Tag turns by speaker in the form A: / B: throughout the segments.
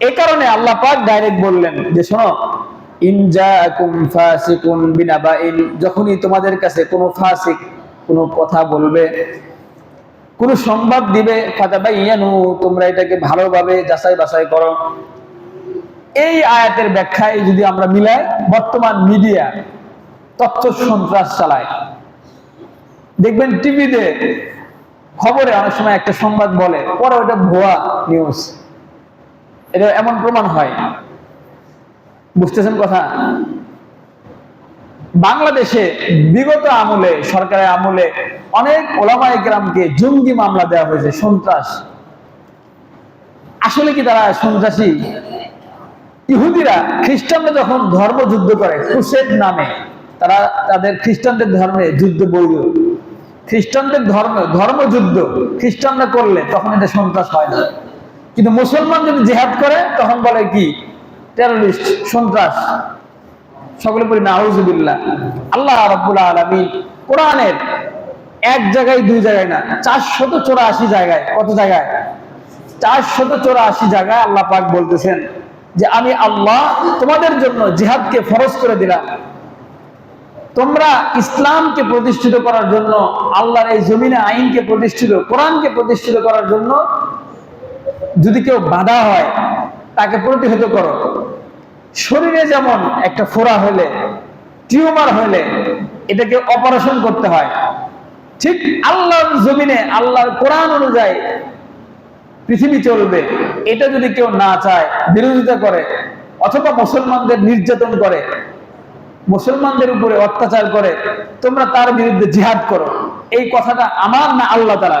A: এ কারণে আল্লাহ পাক ডাইরেক্ট বললেন যে, শোনো যখনই তোমাদের কাছে কোনো ফাসিক কোনো কথা বলবে, কোনো সংবাদ দিবে ফাতাবাইয়ানু তোমরা এটাকে ভালোভাবে যাচাই বাছাই করো। এই আয়াতের ব্যাখ্যায় যদি আমরা মিলাই, বর্তমান মিডিয়া তথ্য সন্ত্রাস চালায়। দেখবেন টিভিতে খবরে অনেক সময় একটা সংবাদ বলে, পরে ওটা ভুয়া নিউজ এটা এমন প্রমাণ হয়। বুঝতেছেন কথা? বাংলাদেশে বিগত আমলে, সরকারের আমলে অনেক ওলামা গ্রামকে জঙ্গি মামলা দেওয়া হয়েছে, সন্ত্রাস। আসলে কি তারা সন্ত্রাসী? ইহুদিরা খ্রিস্টানরা যখন ধর্ম যুদ্ধ করে ক্রুসেড নামে, তারা তাদের খ্রিস্টানদের ধর্মে যুদ্ধ বৈধ। খ্রিস্টানদের ধর্ম ধর্মযুদ্ধ খ্রিস্টানরা করলে তখন এটা সন্ত্রাস হয় না। কিন্তু মুসলমান যদি জেহাদ করে, তখন বলে কি? টেরোরিস্ট সন্ত্রাস। সকলে বলি, নাউজুবিল্লাহ। আল্লাহ রাব্বুল আলামিন কোরআনের এক জায়গায়, দুই জায়গায় না, চারশত চৌরাশি জায়গায়, কত জায়গায়? চারশত চৌরাশি জায়গায় আল্লাহ পাক বলতেছেন যে, আমি আল্লাহ তোমাদের জন্য জিহাদকে ফরজ করে দিলাম। তোমরা ইসলামকে প্রতিষ্ঠিত করার জন্য, আল্লাহর এই জমিনে আইনকে প্রতিষ্ঠিত, কোরআনকে প্রতিষ্ঠিত করার জন্য যদি কেউ বাধা হয়, তাকে প্রতিহত করো। শরীরে যেমন একটা ফোড়া হলে, টিউমার হলে, এটাকে অপারেশন করতে হয়। ঠিক আল্লাহর জমিনে, আল্লাহর কোরআন অনুযায়ী পৃথিবী চলবে। এটা যদি কেউ না চায়, বিরোধিতা করে, অথবা মুসলমানদের নির্যাতন করে, মুসলমানদের উপরে অত্যাচার করে, তোমরা তার বিরুদ্ধে জিহাদ করো। এই কথাটা আমার না আল্লাহ তারা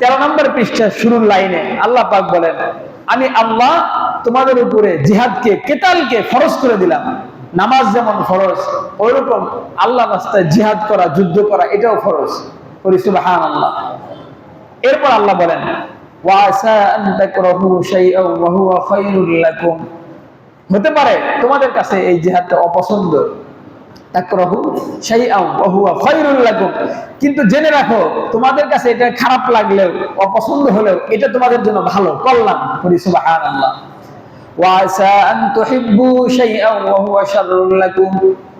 A: তেরো নম্বর পৃষ্ঠা শুরুর লাইনে আল্লাহ পাক বলেন, আমি আল্লাহ তোমাদের উপরে জিহাদকে, কেতালকে ফরজ করে দিলাম। নামাজ যেমন ফরজ, ওইরকম আল্লাহ রাস্তায় জিহাদ করা, যুদ্ধ করা, এটাও ফরজ। করি সুবহান আল্লাহ এরপর আল্লাহ বলেন হতে পারে তোমাদের কাছে এই জিহাদটা অপছন্দ কিন্তু জেনে রাখো, তোমাদের কাছে এটা খারাপ লাগলেও, অপছন্দ হলেও এটা তোমাদের জন্য ভালো, কল্যাণ করি, সুবহানাল্লাহ। ওয়াসা আন তুহিব্বু শাইআন ওয়া শাররুল লাকুম।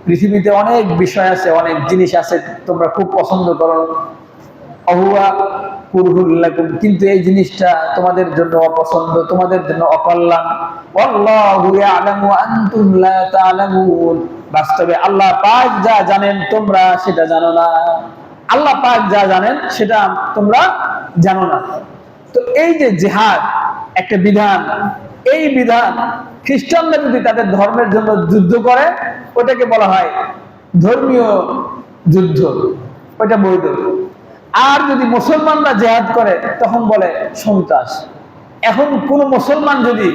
A: পৃথিবীতে অনেক বিষয় আছে, অনেক জিনিস আছে, তোমরা খুব পছন্দ করো। অহুয়া কুরহুল কিন্তু এই জিনিসটা তোমাদের জন্য অপছন্দ, তোমাদের জন্য অকল্যাণ। বাস্তবে আল্লাহ পাক যা জানেন তোমরা সেটা জানো না। আল্লাহ পাক যা জানেন সেটা তোমরা জানো না। তো এই যে জিহাদ, একটা বিধান, এই বিধান খ্রিস্টানরা যদি তাদের ধর্মের জন্য যুদ্ধ করে, ওটাকে বলা হয় ধর্মীয় যুদ্ধ। ওটা বৈধ। আর যদি মুসলমানরা জেহাদ করে, তখন বলে সন্ত্রাস। এখন কোন মুসলমান যদি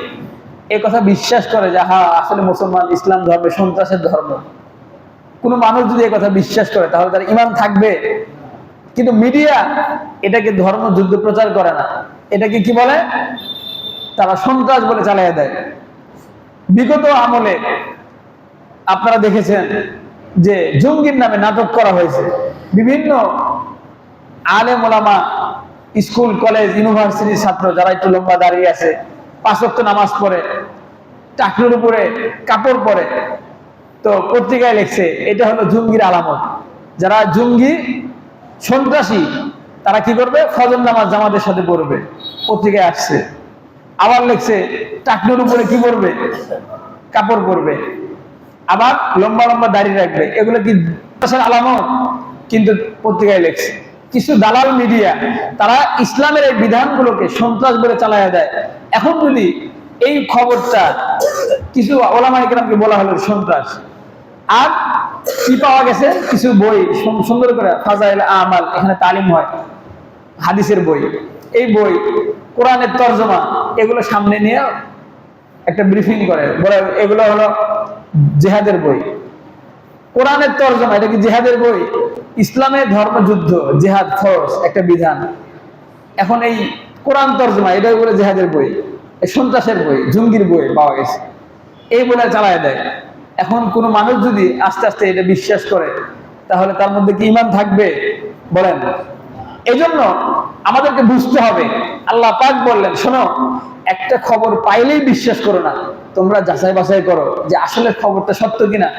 A: এ কথা বিশ্বাস করে যে হ্যাঁ আসলে মুসলমান ইসলাম ধর্মে সন্ত্রাসের ধর্ম। কোন মানুষ যদি এ কথা বিশ্বাস করে, তাহলে তার ইমান থাকবে। কিন্তু মিডিয়া এটাকে ধর্ম যুদ্ধ প্রচার করে না। এটাকে কি বলে? তারা সন্ত্রাস বলে চালিয়ে দেয়। বিগত আমলে আপনারা দেখেছেন যে জঙ্গির নামে নাটক করা হয়েছে। বিভিন্ন আলেম ওলামা, স্কুল, কলেজ, ইউনিভার্সিটির ছাত্র যারা একটু লম্বা দাঁড়িয়ে আছে পাঁচক্ত নামাজ পড়ে টাকলুর উপরে কাপড় পরে। তো পত্রিকায় লিখছে, এটা হলো জঙ্গির আলামত। যারা জঙ্গি সন্ত্রাসী, তারা কি করবে? ফজর নামাজ জামাতের সাথে পড়বে। পত্রিকায় আসছে। আবার লিখছে টাকলুর উপরে কি করবে কাপড় পরবে। আবার লম্বা লম্বা দাড়ি রাখবে। এগুলো কি আলামত? কিন্তু পত্রিকায় লেখছে। কিছু দালাল মিডিয়া, তারা ইসলামের এই বিধানগুলোকে সন্ত্রাস বলে চালায়া দেয়। এখন যদি এই খবরটা কিছু ওলামাইকরামকে বলা হলো সন্ত্রাস, আর কি পাওয়া গেছে? কিছু বই সুন্দর করে ফাজাইল আমাল, এখানে তালিম হয়, হাদিসের বই। এই বই, কোরআনের তর্জমা, এগুলো সামনে নিয়ে একটা ব্রিফিং করে। বলে এগুলো হলো জেহাদের বই। কোরআনের তর্জমা, এটা কি জেহাদের বই? ইসলামের ধর্মযুদ্ধ, জেহাদ, ফরজ, একটা বিধান। এখন এই কোরআন তর্জমা এটা বলে জেহাদের বই। সন্ত্রাসের বই, জঙ্গির বই পাওয়া গেছে। এই বলে চালায় দেয়। এখন কোনো মানুষ যদি আস্তে আস্তে এটা বিশ্বাস করে, তাহলে তার মধ্যে কি ইমান থাকবে? বলেন। এজন্য আমাদেরকে বুঝতে হবে। আল্লাহ পাক বললেন, শোনো, একটা খবর পাইলেই বিশ্বাস করো না। তোমরা যাচাই বাছাই করো যে আসলে খবরটা সত্য কিনা।